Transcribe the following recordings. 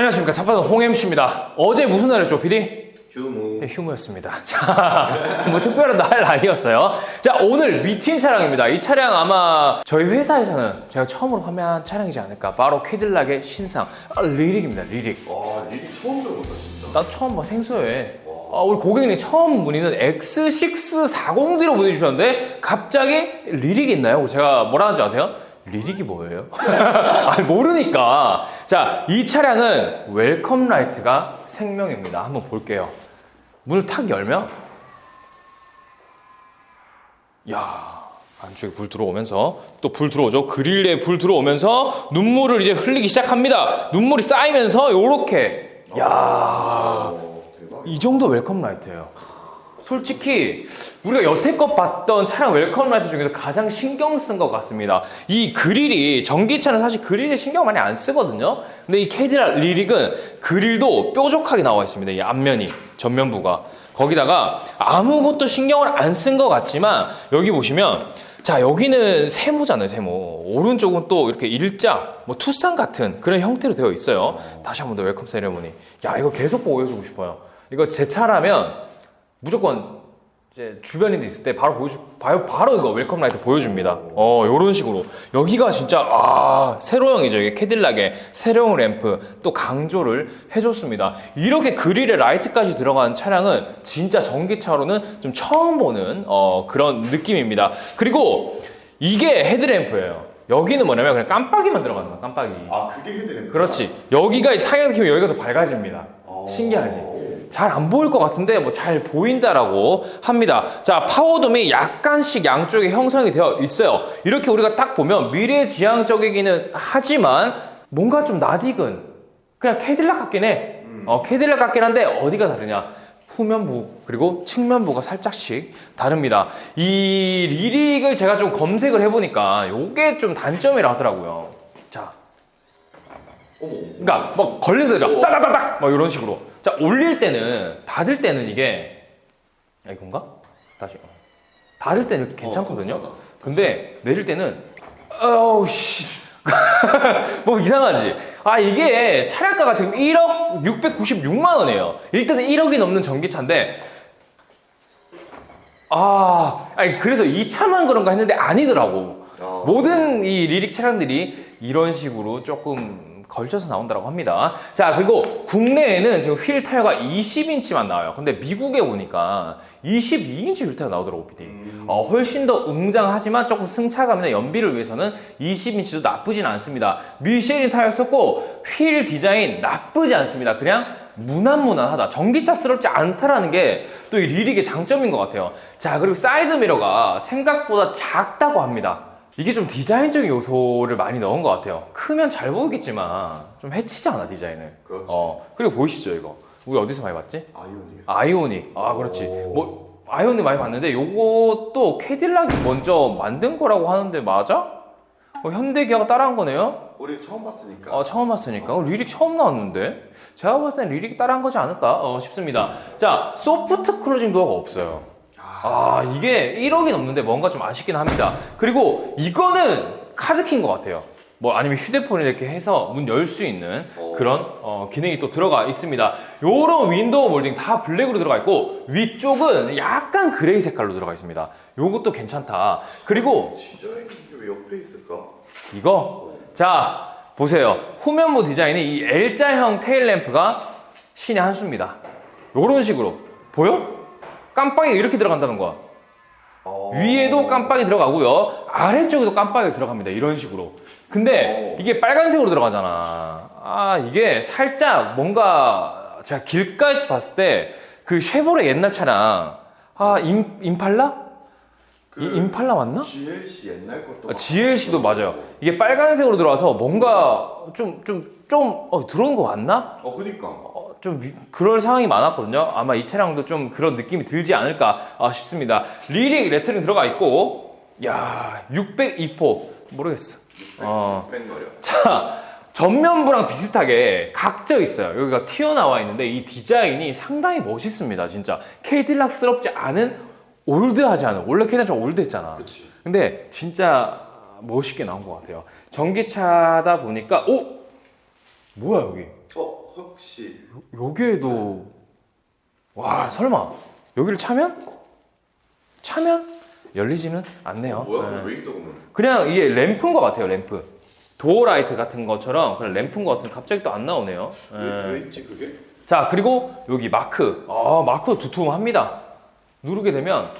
안녕하십니까. 잡파던 홍MC입니다. 어제 무슨 날이었죠, PD? 휴무 네, 휴무였습니다. 자, 뭐 특별한 날 아니었어요. 자, 오늘 미친 차량입니다. 이 차량 아마 저희 회사에서는 제가 처음으로 판매한 차량이지 않을까. 바로 캐딜락의 신상 아, 리릭입니다. 리릭. 와 일이 처음 들어본다 진짜 나 처음 봐 생소해. 아, 우리 고객님 처음 문의는 X640D로 문의 주셨는데 갑자기 리릭이 있나요? 제가 뭐라 하는지 아세요? 리릭이 뭐예요? 아, 모르니까. 자, 이 차량은 웰컴 라이트가 생명입니다. 한번 볼게요. 문을 탁 열면 야 안쪽에 불 들어오면서 또 불 들어오죠. 그릴에 불 들어오면서 눈물을 이제 흘리기 시작합니다. 눈물이 쌓이면서 요렇게 야 이 정도 웰컴 라이트예요. 솔직히 우리가 여태껏 봤던 차량 웰컴 라이트 중에서 가장 신경 쓴 것 같습니다. 이 그릴이 전기차는 사실 그릴에 신경 많이 안 쓰거든요. 근데 이 캐디락 리릭은 그릴도 뾰족하게 나와 있습니다. 이 앞면이 전면부가 거기다가 아무것도 신경을 안 쓴 것 같지만 여기 보시면 자 여기는 세모잖아요 세모 오른쪽은 또 이렇게 일자 뭐 투싼 같은 그런 형태로 되어 있어요 다시 한 번 더 웰컴 세레모니 야 이거 계속 보여주고 싶어요 이거 제 차라면 무조건 이제 주변인들 있을 때 바로 보여주 바로, 바로 이거 웰컴 라이트 보여줍니다. 어 요런 식으로. 여기가 진짜 아 세로형이죠. 이게 캐딜락의 세로형 램프 또 강조를 해줬습니다. 이렇게 그릴에 라이트까지 들어간 차량은 진짜 전기차로는 좀 처음 보는 어, 그런 느낌입니다. 그리고 이게 헤드램프예요. 여기는 뭐냐면 그냥 깜빡이만 들어가는 거야 깜빡이. 아 그게 헤드램프 그렇지. 여기가 상향 키면 여기가 더 밝아집니다. 어. 신기하지 잘 안 보일 것 같은데 뭐 잘 보인다라고 합니다. 자, 파워돔이 약간씩 양쪽에 형성이 되어 있어요. 이렇게 우리가 딱 보면 미래지향적이기는 하지만 뭔가 좀 낯익은 그냥 캐딜락 같긴 해. 어, 캐딜락 같긴 한데 어디가 다르냐? 후면부 그리고 측면부가 살짝씩 다릅니다. 이 리릭을 제가 좀 검색을 해보니까 이게 좀 단점이라 하더라고요. 자, 그러니까 막 걸려서 막 따다다닥 막 이런 식으로 자 올릴 때는 닫을 때는 이게 아 이건가? 다시 어. 닫을 때는 이렇게 괜찮거든요. 어, 근데 내릴 때는 어우 씨 뭐 이상하지. 아 이게 차량가가 지금 1억 696만 원이에요. 일단은 1억이 넘는 전기차인데 아 아니 그래서 이 차만 그런가 했는데 아니더라고. 야. 모든 이 리릭 차량들이 이런 식으로 조금 걸쳐서 나온다고 합니다. 자, 그리고 국내에는 지금 휠 타이어가 20인치만 나와요. 근데 미국에 오니까 22인치 휠 타이어 나오더라고, PD. 음. 어, 훨씬 더 웅장하지만 조금 승차감이나 연비를 위해서는 20인치도 나쁘진 않습니다. 미쉐린 타이어 썼고 휠 디자인 나쁘지 않습니다. 그냥 무난무난하다. 전기차스럽지 않다라는 게 또 이 리릭의 장점인 것 같아요. 자, 그리고 사이드 미러가 생각보다 작다고 합니다. 이게 좀 디자인적인 요소를 많이 넣은 것 같아요. 크면 잘 보이겠지만 좀 해치지 않아 디자인을. 그렇지 어 그리고 보이시죠 이거? 우리 어디서 많이 봤지? 아이오닉에서 아이오닉. 아 그렇지. 오. 뭐 아이오닉 많이 봤는데 요것도 캐딜락이 먼저 만든 거라고 하는데 맞아? 어, 현대기아가 따라한 거네요? 우리 처음 봤으니까 어, 처음 봤으니까. 어, 리릭 처음 나왔는데? 제가 봤을 땐 리릭이 따라한 거지 않을까 어, 싶습니다. 자, 소프트 클로징 도어가 없어요. 아, 이게 1억이 넘는데 뭔가 좀 아쉽긴 합니다. 그리고 이거는 카드키인 것 같아요. 뭐 아니면 휴대폰 이렇게 해서 문 열 수 있는 어. 그런 어, 기능이 또 들어가 있습니다. 요런 윈도우 몰딩 다 블랙으로 들어가 있고 위쪽은 약간 그레이 색깔로 들어가 있습니다. 요것도 괜찮다. 그리고 디자인이 왜 옆에 있을까? 이거 자 보세요 후면부 디자인이 이 L자형 테일 램프가 신의 한 수입니다 요런 식으로 보여? 깜빡이가 이렇게 들어간다는 거야 어. 위에도 깜빡이 들어가고요 아래쪽에도 깜빡이 들어갑니다 이런 식으로 근데 어. 이게 빨간색으로 들어가잖아 아 이게 살짝 뭔가 제가 길가에서 봤을 때 그 쉐보레 옛날 차량 아 임, 임팔라? 그이 임팔라 맞나? GLC 옛날 것도 아, GLC도 맞아요. 이게 빨간색으로 들어와서 뭔가 좀 좀좀 어, 들어온 거 맞나? 어 그니까 어, 좀 위- 그럴 상황이 많았거든요. 아마 이 차량도 좀 그런 느낌이 들지 않을까 아, 싶습니다. 리릭 레터링 들어가 있고, 야 602포 모르겠어. 어. 자 전면부랑 비슷하게 각져 있어요. 여기가 튀어나와 있는데 이 디자인이 상당히 멋있습니다. 진짜 캐딜락스럽지 않은 올드하지 않은 원래 캐딜락 좀 올드했잖아. 그치 근데 진짜 멋있게 나온 것 같아요. 전기차다 보니까 오 뭐야 여기? 어 혹시 여기에도 와 설마 여기를 차면 차면 열리지는 않네요. 뭐야? 네. 그럼 왜 있어 그러면? 그냥 이게 램프인 것 같아요. 램프. 도어 라이트 같은 것처럼 그냥 램프인 것 같은데 갑자기 또 안 나오네요. 예. 왜, 왜 있지 그게? 자 그리고 여기 마크. 아 마크 두툼합니다. 누르게 되면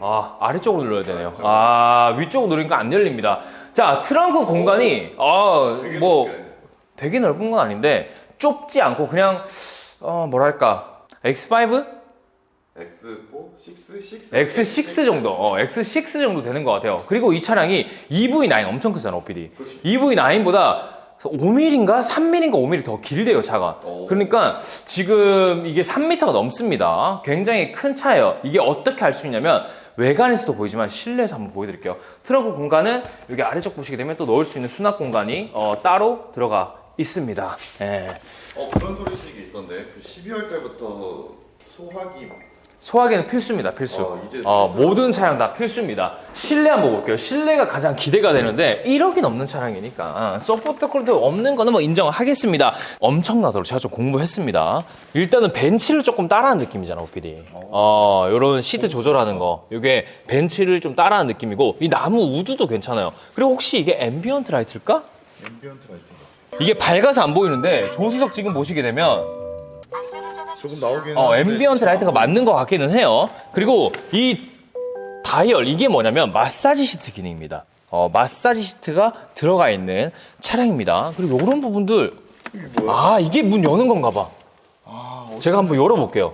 아 아래쪽으로 눌러야 되네요. 아 위쪽으로 누르니까 안 열립니다. 자 트렁크 공간이 되게 아뭐 넓게. 되게 넓은 건 아닌데 좁지 않고 그냥 어 뭐랄까 X5? X4, 6, 6, X6 정도, 어, X6 정도 되는 것 같아요. 그리고 이 차량이 EV9 엄청 크잖아, OPD. 그치. EV9보다 5mm인가 3mm인가 5mm 더 길대요, 차가. 오. 그러니까 지금 이게 3m가 넘습니다. 굉장히 큰 차예요. 이게 어떻게 알 수 있냐면 외관에서도 보이지만 실내에서 한번 보여드릴게요. 트렁크 공간은 여기 아래쪽 보시게 되면 또 넣을 수 있는 수납 공간이 어, 따로 들어가 있습니다. 예. 어 그런 소리 식이 있던데 그 12월 달부터 소화기 소화기는 필수입니다, 필수. 어, 이제 어, 필수야. 모든 차량 다 필수입니다. 실내 한번 볼게요. 실내가 가장 기대가 되는데 1억이 넘는 차량이니까 소프트 콜트 없는 거는 뭐 인정하겠습니다. 엄청나도록 제가 좀 공부했습니다. 일단은 벤치를 조금 따라하는 느낌이잖아, 오피디. 어, 요런 시트 조절하는 거. 이게 벤치를 좀 따라하는 느낌이고 이 나무 우드도 괜찮아요. 그리고 혹시 이게 앰비언트 라이트일까? 앰비언트 라이트인가? 이게 밝아서 안 보이는데 조수석 지금 보시게 되면 조금 나오긴 어, 하는데 앰비언트 라이트가 맞는 것 같기는 해요. 그리고 이 다이얼 이게 뭐냐면 마사지 시트 기능입니다. 어, 마사지 시트가 들어가 있는 차량입니다. 그리고 이런 부분들 이게 뭐야? 아 이게 문 여는 건가 봐. 아, 어, 제가 한번 열어볼게요.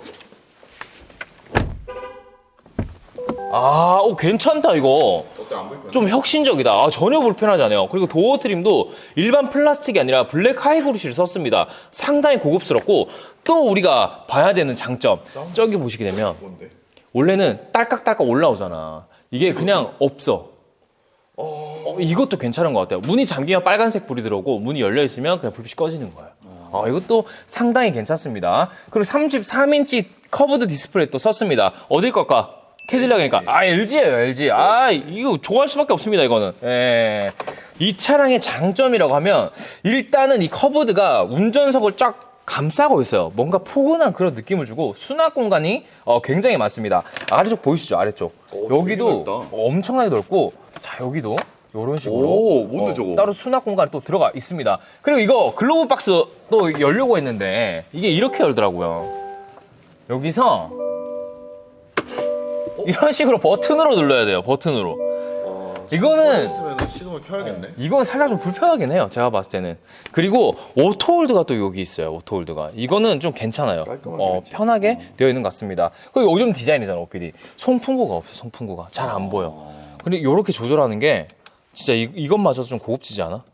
아, 오 괜찮다 이거. 어때 안 불편해? 좀 혁신적이다. 아, 전혀 불편하지 않아요. 그리고 도어 트림도 일반 플라스틱이 아니라 블랙 하이그로시를 썼습니다. 상당히 고급스럽고 또 우리가 봐야 되는 장점. 저기 보시게 되면 뭔데? 원래는 딸깍딸깍 올라오잖아. 이게 그냥 없어. 어, 이것도 괜찮은 것 같아요. 문이 잠기면 빨간색 불이 들어오고 문이 열려 있으면 그냥 불빛이 꺼지는 거예요. 어, 이것도 상당히 괜찮습니다. 그리고 33인치 커브드 디스플레이 또 썼습니다. 어딜 걸까? 캐딜락이니까. 아, LG예요, LG. 아, 이거 좋아할 수밖에 없습니다, 이거는. 예. 이 차량의 장점이라고 하면 일단은 이 커브드가 운전석을 쫙 감싸고 있어요. 뭔가 포근한 그런 느낌을 주고 수납 공간이 어, 굉장히 많습니다. 아래쪽 보이시죠? 아래쪽. 오, 여기도 넓다. 엄청나게 넓고 자 여기도 이런 식으로 오, 뭔데 저거? 따로 수납 공간이 또 들어가 있습니다. 그리고 이거 글로브 박스 또 열려고 했는데 이게 이렇게 열더라고요. 여기서 이런 식으로 버튼으로 눌러야 돼요. 버튼으로. 어, 이거는- 있으면 시동을 켜야겠네. 이건 살짝 좀 불편하긴 해요. 제가 봤을 때는. 그리고 오토홀드가 또 여기 있어요. 오토홀드가. 이거는 좀 괜찮아요. 깔끔하게 어. 편하게 되어 있는 것 같습니다. 그리고 요즘 디자인이잖아, 오피디. 송풍구가 없어, 송풍구가. 잘 안 보여. 근데 이렇게 조절하는 게 진짜 이, 이것마저도 좀 고급지지 않아?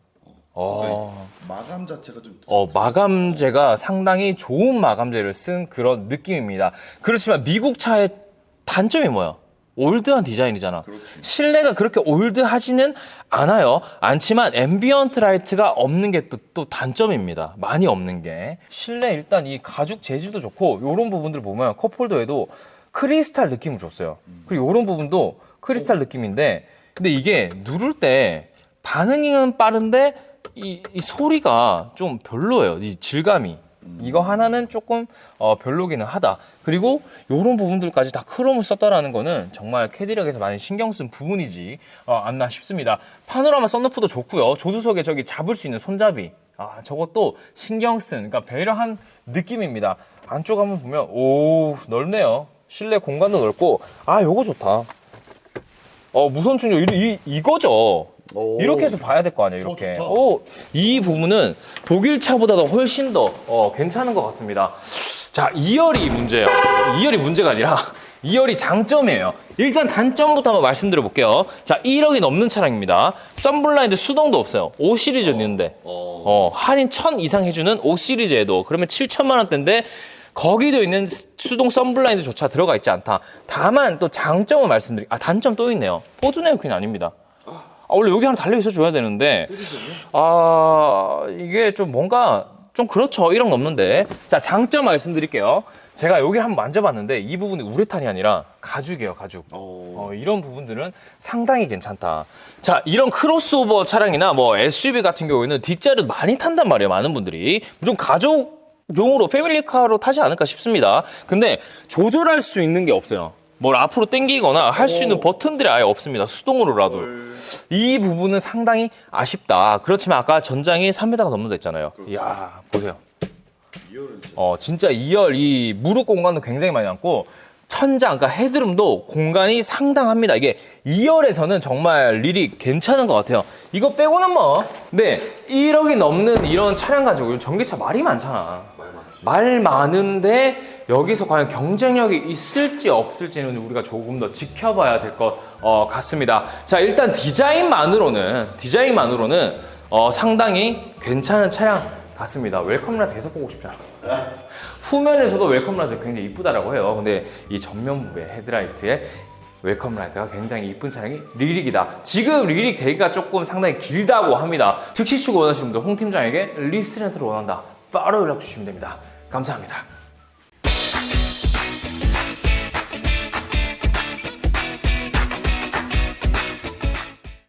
어, 마감 자체가 좀 어, 마감재가 상당히 좋은 마감재를 쓴 그런 느낌입니다. 그렇지만 미국 차의 단점이 뭐야? 올드한 디자인이잖아. 그렇지. 실내가 그렇게 올드하지는 않아요. 않지만 앰비언트 라이트가 없는 게 또 또 단점입니다. 많이 없는 게. 실내 일단 이 가죽 재질도 좋고 이런 부분들 보면 컵홀더에도 크리스탈 느낌을 줬어요. 그리고 이런 부분도 크리스탈 느낌인데 근데 이게 누를 때 반응은 빠른데 이, 이 소리가 좀 별로예요. 이 질감이. 이거 하나는 조금 어, 별로기는 하다. 그리고 이런 부분들까지 다 크롬을 썼다라는 거는 정말 캐디력에서 많이 신경 쓴 부분이지 어, 않나 싶습니다. 파노라마 썬루프도 좋고요. 조수석에 저기 잡을 수 있는 손잡이. 아 저것도 신경 쓴, 그러니까 배려한 느낌입니다. 안쪽 한번 보면 오 넓네요. 실내 공간도 넓고 아 요거 좋다. 어 무선 충전 이, 이 이거죠. 오. 이렇게 해서 봐야 될 거 아니에요, 이렇게. 좋다. 오, 이 부분은 독일 차보다도 훨씬 더 어, 괜찮은 것 같습니다. 자, 2열이 문제예요. 2열이 문제가 아니라 2열이 장점이에요. 일단 단점부터 한번 말씀드려 볼게요. 자, 1억이 넘는 차량입니다. 썬블라인드 수동도 없어요. 5 시리즈 있는데. 어. 어, 할인 1000 이상 해주는 5 시리즈에도 그러면 7천만 원대인데 거기도 있는 수동 썬블라인드조차 들어가 있지 않다. 다만 또 장점을 말씀드리, 아 단점 또 있네요. 포즈 네오킨 아닙니다. 아, 원래 여기 하나 달려 있어 줘야 되는데 아 이게 좀 뭔가 좀 그렇죠 1억 넘는데 자 장점 말씀드릴게요 제가 여기를 한번 만져봤는데 이 부분이 우레탄이 아니라 가죽이에요, 가죽. 어, 어, 이런 부분들은 상당히 괜찮다. 자, 이런 크로스오버 차량이나 뭐 SUV 같은 경우에는 뒷자리도 많이 탄단 말이에요, 많은 분들이. 좀 가족 용으로 패밀리카로 타지 않을까 싶습니다. 근데 조절할 수 있는 게 없어요. 뭘 앞으로 당기거나 할 수 있는 오. 버튼들이 아예 없습니다. 수동으로라도. 헐. 이 부분은 상당히 아쉽다. 그렇지만 아까 전장이 3m가 넘는다 했잖아요. 이야, 보세요. 어, 진짜 2열 이 무릎 공간도 굉장히 많이 남고 천장, 그러니까 헤드룸도 공간이 상당합니다. 이게 2열에서는 정말 릴이 괜찮은 것 같아요. 이거 빼고는 뭐, 네, 1억이 넘는 이런 차량 가지고 전기차 말이 많잖아. 말 많은데 여기서 과연 경쟁력이 있을지 없을지는 우리가 조금 더 지켜봐야 될것 어, 같습니다. 자 일단 디자인만으로는 디자인만으로는 어, 상당히 괜찮은 차량 같습니다. 웰컴 라이트 계속 보고 싶잖아. 후면에서도 웰컴 라이트 굉장히 이쁘다라고 해요. 근데 이 전면부의 헤드라이트에 웰컴 라이트가 굉장히 이쁜 차량이 리릭이다. 지금 리릭 대기가 조금 상당히 길다고 합니다. 즉시 출고 원하시는 분들 홍 팀장에게 리스렌트를 원한다. 바로 연락 주시면 됩니다. 감사합니다.